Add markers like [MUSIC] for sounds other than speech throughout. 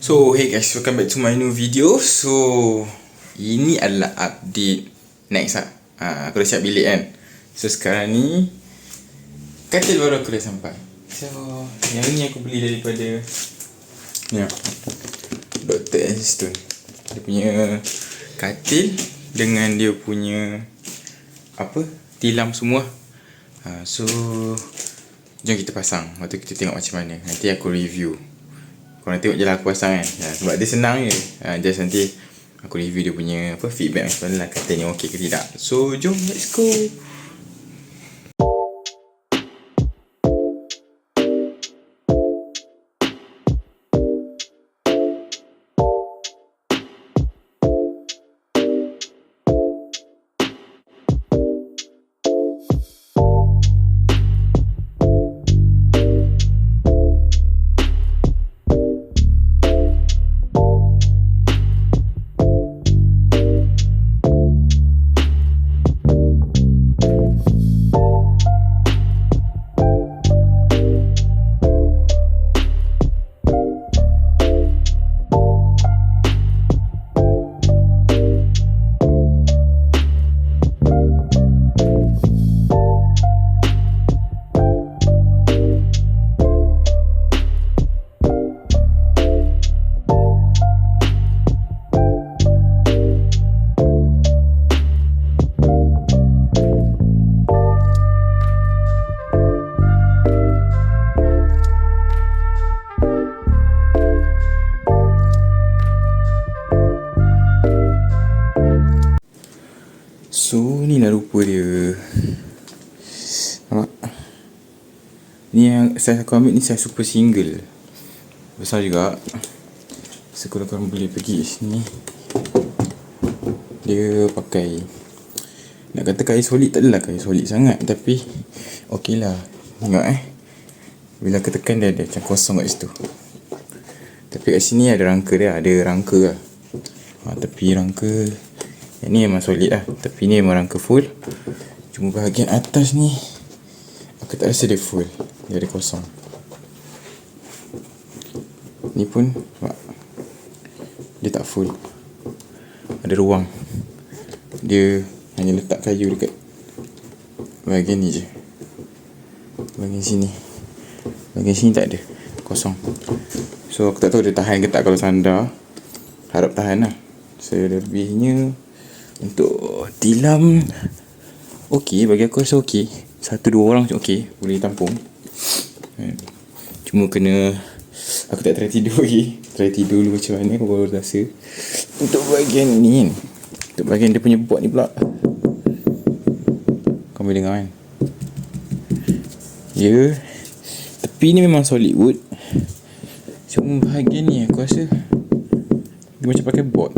So hey guys, welcome back to my new video. So Ini adalah update Next lah uh, Aku dah siap bilik kan? So sekarang ni Katil baru aku dah sampai. So Yang ni aku beli daripada Ni lah Dr. Aniston Dia punya Katil Dengan dia punya Apa Tilam semua. Uh, So Jom kita pasang Lepas tu kita tengok macam mana. Nanti aku review Korang tengok je lah aku pasang kan. Ya, Sebab dia senang je. Ha, Just nanti Aku review dia punya apa Feedback macam mana lah Katanya okey ke tidak. So jom let's go Rupa dia. Nampak Ni yang saya aku ambil ni saya super single. Besar juga. So kalau korang boleh pergi sini. Dia pakai Nak kata kain solid tak adalah kain solid sangat Tapi Okey lah. Tengok eh. Bila aku tekan dia ada macam kosong kat situ. Tapi kat sini ada rangka dia Ada rangka lah. Ha, Tepi rangka yang ni memang solid lah. Tapi ni memang rangka full. Cuma bahagian atas ni Aku tak rasa dia full. Dia ada kosong. Ni pun Nampak Dia tak full. Ada ruang. Dia Hanya letak kayu dekat Bahagian ni je. Bahagian sini. Bahagian sini tak ada. Kosong. So aku tak tahu dia tahan ke tak kalau sandar. Harap tahan lah. Selebihnya untuk tilam Okey bagi aku rasa okey Satu dua orang macam okey Boleh tampung. Kan? Cuma kena Aku tak try tidur lagi. [LAUGHS] Try tidur dulu macam mana Aku baru rasa. Untuk bahagian ni kan? Untuk bahagian dia punya bot ni pula. Kau boleh dengar kan? Ya. Tepi ni memang solid wood. Cuma bahagian ni aku rasa Dia macam pakai bot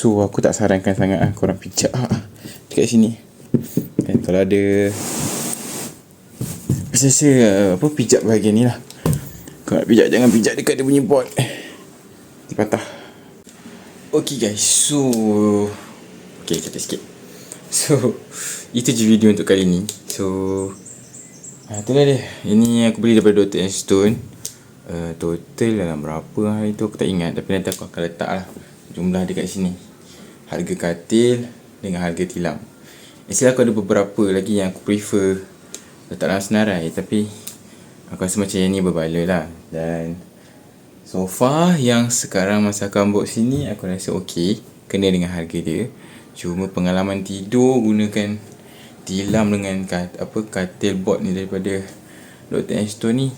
So aku tak sarankan sangat lah korang pijak lah [LAUGHS] dekat sini. Kan kalau ada Rasa apa pijak bahagian ni lah. Kalau nak pijak jangan pijak dekat dia punya Dia patah. Okay guys. So Okay kata sikit. So [LAUGHS] Itu je video untuk kali ni. So ha, Itulah dia. Ini aku beli daripada Dr. Stone uh, Total dalam berapa hari tu aku tak ingat. Tapi nanti aku akan letak lah jumlah dekat sini harga katil dengan harga tilam. Actually aku ada beberapa lagi yang aku prefer. Letak dalam senarai tapi aku rasa macam yang ni berbala lah. Dan so far yang sekarang masa aku ambil sini aku rasa ok kena dengan harga dia. Cuma pengalaman tidur gunakan tilam dengan kat, apa katil board ni daripada Dr. Ashton ni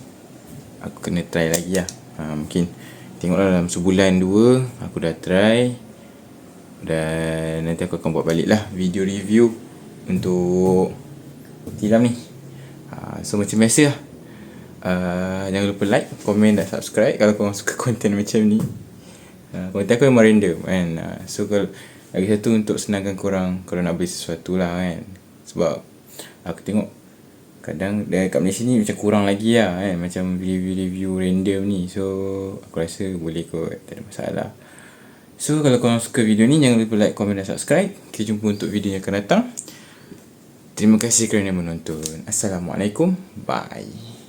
aku kena try lagi lah. Ha, mungkin Tengoklah dalam sebulan dua Aku dah try Dan nanti aku akan buat balik lah Video review Untuk Tilam ni. Uh, So macam biasa lah. Uh, Jangan lupa like, komen dan subscribe Kalau korang suka [LAUGHS] konten macam ni. Uh, Konten aku memang random kan. Uh, So kalau Lagi satu untuk senangkan korang Kalau nak beli sesuatu lah kan. Sebab Aku tengok Kadang dekat Malaysia ni macam kurang lagi lah kan. Macam review-review random ni. So aku rasa boleh kot. Tak ada masalah So kalau korang suka video ni Jangan lupa like, komen dan subscribe. Kita jumpa untuk video yang akan datang. Terima kasih kerana menonton. Assalamualaikum. Bye